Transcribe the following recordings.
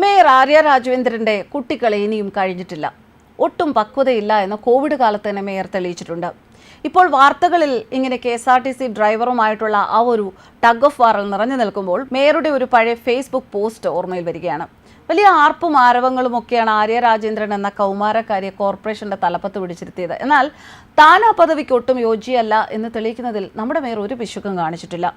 Mayor Arya രാജവേന്ദ്രന്റെ കുട്ടികളെ ഇനിയും കഴിഞ്ഞിട്ടില്ല. ഒട്ടും പക്വതയില്ല എന്ന് കോവിഡ് കാലത്ത് തന്നെ മേയർ തെളിയിച്ചിട്ടുണ്ട്. ഇപ്പോൾ വാർത്തകളിൽ ഇങ്ങനെ K S R T C ഡ്രൈവറുമായിട്ടുള്ള ആ ഒരു ടഗ് ഓഫ് വാറിൽ നിറഞ്ഞു നിൽക്കുമ്പോൾ മേയറുടെ ഒരു പഴയ ഫേസ്ബുക്ക് പോസ്റ്റ് ഓർമ്മയിൽ വരികയാണ്. വലിയ ആർപ്പും ആരവങ്ങളും ഒക്കെയാണ് ആര്യ രാജേന്ദ്രൻ എന്ന കൗമാരക്കാരിയെ കോർപ്പറേഷന്റെ തലപ്പത്ത് പിടിച്ചിരുത്തിയത്. എന്നാൽ താൻ ആ പദവിക്ക് ഒട്ടും യോജിയല്ല എന്ന് തെളിയിക്കുന്നതിൽ നമ്മുടെ മേയർ ഒരു പിശുക്കും കാണിച്ചിട്ടില്ല.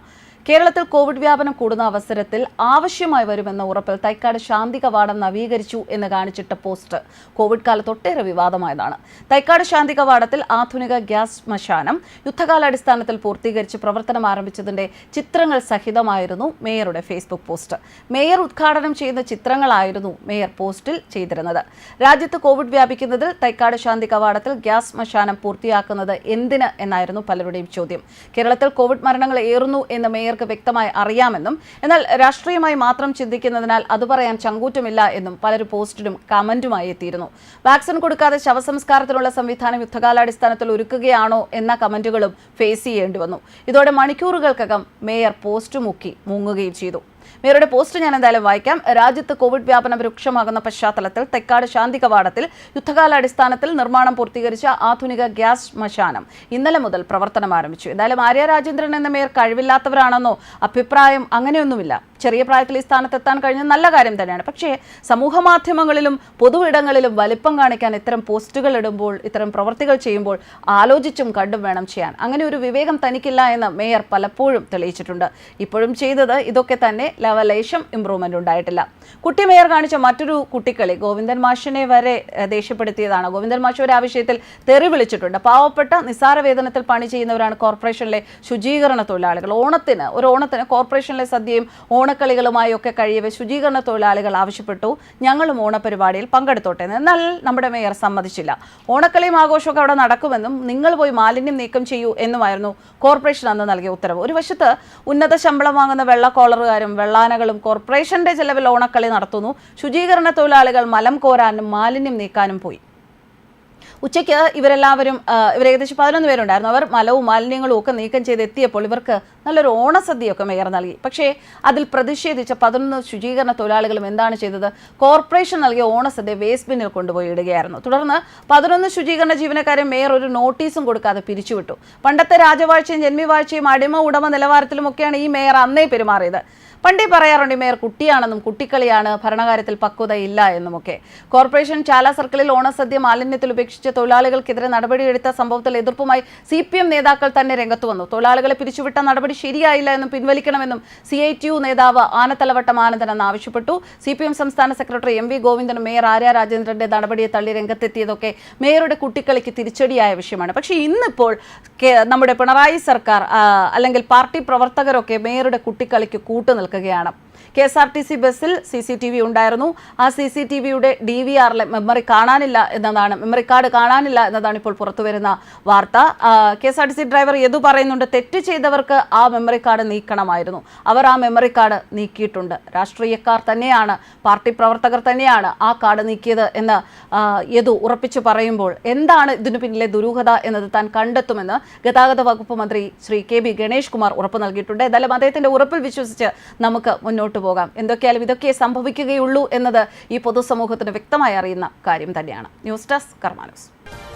കേരളത്തിൽ കോവിഡ് വ്യാപനം കൂടുന്ന അവസരത്തിൽ ആവശ്യമായി വരുമെന്ന ഉറപ്പിൽ തൈക്കാട് ശാന്തി കവാടം നവീകരിച്ചു എന്ന് കാണിച്ചിട്ട പോസ്റ്റ് കോവിഡ് കാലത്ത് ഒട്ടേറെ വിവാദമായതാണ്. തൈക്കാട് ശാന്തി കവാടത്തിൽ ആധുനിക ഗ്യാസ് ശ്മശാനം യുദ്ധകാലാടിസ്ഥാനത്തിൽ പൂർത്തീകരിച്ച് പ്രവർത്തനം ആരംഭിച്ചതിന്റെ ചിത്രങ്ങൾ സഹിതമായിരുന്നു മേയറുടെ ഫേസ്ബുക്ക് പോസ്റ്റ്. മേയർ ഉദ്ഘാടനം ചെയ്യുന്ന ചിത്രങ്ങളായിരുന്നു മേയർ പോസ്റ്റിൽ ചെയ്തിരുന്നത്. രാജ്യത്ത് കോവിഡ് വ്യാപിക്കുന്നതിൽ തൈക്കാട് ശാന്തി കവാടത്തിൽ ഗ്യാസ് ശ്മശാനം പൂർത്തിയാക്കുന്നത് എന്തിന് എന്നായിരുന്നു പലരുടെയും ചോദ്യം. കേരളത്തിൽ കോവിഡ് മരണങ്ങൾ ഏറുന്നു എന്ന് മേയർക്ക് വ്യക്തമായി അറിയാമെന്നും എന്നാൽ രാഷ്ട്രീയമായി മാത്രം ചിന്തിക്കുന്നതിനാൽ അത് പറയാൻ ചങ്കൂറ്റമില്ല എന്നും പലരും പോസ്റ്റിലും കമന്റുമായി എത്തിയിരുന്നു. വാക്സിൻ കൊടുക്കാതെ ശവസംസ്കാരത്തിനുള്ള സംവിധാനം യുദ്ധകാലാടിസ്ഥാനത്തിൽ ഒരുക്കുകയാണോ എന്ന കമന്റുകളും ഫേസ് ചെയ്യേണ്ടി വന്നു. ഇതോടെ മണിക്കൂറുകൾക്കകം മേയർ പോസ്റ്റ് മുക്കി മുങ്ങുകയും ചെയ്തു. മേയറുടെ പോസ്റ്റ് ഞാൻ എന്തായാലും വായിക്കാം. രാജ്യത്ത് കോവിഡ് വ്യാപനം രൂക്ഷമാകുന്ന പശ്ചാത്തലത്തിൽ തെക്കാട് ശാന്തി കവാടത്തിൽ യുദ്ധകാലാടിസ്ഥാനത്തിൽ നിർമ്മാണം പൂർത്തീകരിച്ച ആധുനിക ഗ്യാസ് ശ്മശാനം ഇന്നലെ മുതൽ പ്രവർത്തനം ആരംഭിച്ചു. എന്തായാലും ആര്യ രാജേന്ദ്രൻ എന്ന മേയർ കഴിവില്ലാത്തവരാണെന്നോ അഭിപ്രായം അങ്ങനെയൊന്നുമില്ല. ചെറിയ പ്രായത്തിൽ ഈ സ്ഥാനത്തെത്താൻ കഴിഞ്ഞ നല്ല കാര്യം തന്നെയാണ്. പക്ഷേ സമൂഹ മാധ്യമങ്ങളിലും പൊതു ഇടങ്ങളിലും വലിപ്പം കാണിക്കാൻ ഇത്തരം പോസ്റ്റുകൾ ഇടുമ്പോൾ ഇത്തരം പ്രവർത്തികൾ ചെയ്യുമ്പോൾ ആലോചിച്ചും കണ്ടും വേണം ചെയ്യാൻ. അങ്ങനെ ഒരു വിവേകം തനിക്കില്ല എന്ന് മേയർ പലപ്പോഴും തെളിയിച്ചിട്ടുണ്ട്. ഇപ്പോഴും ചെയ്തത് ഇതൊക്കെ തന്നെ ലവലേശം ഇംപ്രൂവ്മെന്റ് ഉണ്ടായിട്ടില്ല. കുട്ടി മേയർ കാണിച്ച മറ്റൊരു കുട്ടിക്കളി ഗോവിന്ദൻ മാഷിനെ വരെ ദേഷ്യപ്പെടുത്തിയതാണ്. ഗോവിന്ദൻ മാഷ് ഒരു ആ വിഷയത്തിൽ തെറി വിളിച്ചിട്ടുണ്ട്. പാവപ്പെട്ട നിസ്സാര വേതനത്തിൽ പണി ചെയ്യുന്നവരാണ് കോർപ്പറേഷനിലെ ശുചീകരണ തൊഴിലാളികൾ. ഓണത്തിന് ഒരു ഓണത്തിന് കോർപ്പറേഷനിലെ സദ്യയും ഓണക്കളികളുമായി ഒക്കെ കഴിയവെ ശുചീകരണ തൊഴിലാളികൾ ആവശ്യപ്പെട്ടു. ഞങ്ങളും ഓണപരിപാടിയിൽ പങ്കെടുത്തോട്ടെ എന്നാൽ നമ്മുടെ മേയർ സമ്മതിച്ചില്ല. ഓണക്കളിയും ആഘോഷമൊക്കെ അവിടെ നടക്കുമെന്നും നിങ്ങൾ പോയി മാലിന്യം നീക്കം ചെയ്യൂ എന്നുമായിരുന്നു കോർപ്പറേഷൻ അന്ന് നൽകിയ ഉത്തരവ്. ഒരു വശത്ത് ഉന്നത ശമ്പളം വാങ്ങുന്ന വെള്ള കോളറുകാരും വെള്ളാനകളും കോർപ്പറേഷന്റെ ചെലവിൽ ഓണക്കളി നടത്തുന്നു. ശുചീകരണ തൊഴിലാളികൾ മലം കോരാനും മാലിന്യം നീക്കാനും പോയി. ഉച്ചയ്ക്ക് ഇവരെല്ലാവരും ഇവർ ഏകദേശം പതിനൊന്ന് പേരുണ്ടായിരുന്നു. അവർ മലവും മാലിന്യങ്ങളും ഒക്കെ നീക്കം ചെയ്ത് എത്തിയപ്പോൾ ഇവർക്ക് നല്ലൊരു ഓണസദ്യയൊക്കെ മേയർ നൽകി. പക്ഷേ അതിൽ പ്രതിഷേധിച്ച പതിനൊന്ന് ശുചീകരണ തൊഴിലാളികളും എന്താണ് ചെയ്തത്? കോർപ്പറേഷൻ നൽകിയ ഓണസദ്യ വേസ്റ്റ് ബിന്നിൽ കൊണ്ടുപോയി ഇടുകയായിരുന്നു തുടർന്ന് പതിനൊന്ന് ശുചീകരണ ജീവനക്കാരെ മേയർ ഒരു നോട്ടീസും കൊടുക്കാതെ പിരിച്ചുവിട്ടു. പണ്ടത്തെ രാജവാഴ്ചയും ജന്മിവാഴ്ചയും അടിമ ഉടമ നിലവാരത്തിലുമൊക്കെയാണ് ഈ മേയർ അന്നേ പെരുമാറിയത്. പണ്ടേ പറയാറുണ്ട് മേയർ കുട്ടിയാണെന്നും കുട്ടിക്കളിയാണ് ഭരണകാര്യത്തിൽ പക്വതയില്ല എന്നുമൊക്കെ. കോർപ്പറേഷൻ ചാല സർക്കിളിൽ ഓണസദ്യ മാലിന്യത്തിൽ ഉപേക്ഷിച്ച തൊഴിലാളികൾക്കെതിരെ നടപടിയെടുത്ത സംഭവത്തിൽ എതിർപ്പുമായി സി പി എം നേതാക്കൾ തന്നെ രംഗത്ത് വന്നു. തൊഴിലാളികളെ പിരിച്ചുവിട്ട നടപടി ശരിയായില്ല എന്നും പിൻവലിക്കണമെന്നും സി ഐ ടി യു നേതാവ് ആനത്തലവട്ടം ആനന്ദൻ ആവശ്യപ്പെട്ടു. സി പി എം സംസ്ഥാന സെക്രട്ടറി എം വി ഗോവിന്ദനും മേയർ ആര്യ രാജേന്ദ്രന്റെ നടപടിയെ തള്ളി രംഗത്തെത്തിയതൊക്കെ മേയറുടെ കുട്ടിക്കളിക്ക് തിരിച്ചടിയായ വിഷയമാണ്. പക്ഷേ ഇന്നിപ്പോൾ നമ്മുടെ പിണറായി സർക്കാർ അല്ലെങ്കിൽ പാർട്ടി പ്രവർത്തകരൊക്കെ മേയറുടെ കുട്ടിക്കളിക്ക് കൂട്ടു നിൽക്കുകയാണ് K S R T C ബസ്സിൽ സി സി ടി വി ഉണ്ടായിരുന്നു. ആ സി സി ടി വിയുടെ ഡി വി ആറിലെ മെമ്മറി കാണാനില്ല എന്നതാണ് മെമ്മറി കാർഡ് കാണാനില്ല എന്നതാണ് ഇപ്പോൾ പുറത്തു വരുന്ന വാർത്ത. K S R T C driver എതു പറയുന്നുണ്ട് തെറ്റ് ചെയ്തവർക്ക് ആ മെമ്മറി കാർഡ് നീക്കണമായിരുന്നു. അവർ ആ മെമ്മറി കാർഡ് നീക്കിയിട്ടുണ്ട്. രാഷ്ട്രീയക്കാർ തന്നെയാണ് പാർട്ടി പ്രവർത്തകർ തന്നെയാണ് ആ കാർഡ് നീക്കിയത് എന്ന് യദു ഉറപ്പിച്ചു പറയുമ്പോൾ എന്താണ് ഇതിനു പിന്നിലെ ദുരൂഹത എന്നത് താൻ കണ്ടെത്തുമെന്ന് ഗതാഗത വകുപ്പ് മന്ത്രി ശ്രീ കെ ബി ഗണേഷ് കുമാർ ഉറപ്പ് നൽകിയിട്ടുണ്ട്. എന്തായാലും അദ്ദേഹത്തിന്റെ ഉറപ്പിൽ വിശ്വസിച്ച് നമുക്ക് മുന്നോട്ട് പോകാം. എന്തൊക്കെയാലും ഇതൊക്കെ സംഭവിക്കുകയുള്ളൂ എന്നത് ഈ പൊതുസമൂഹത്തിന് വ്യക്തമായി അറിയുന്ന കാര്യം തന്നെയാണ്. News desk Karma News.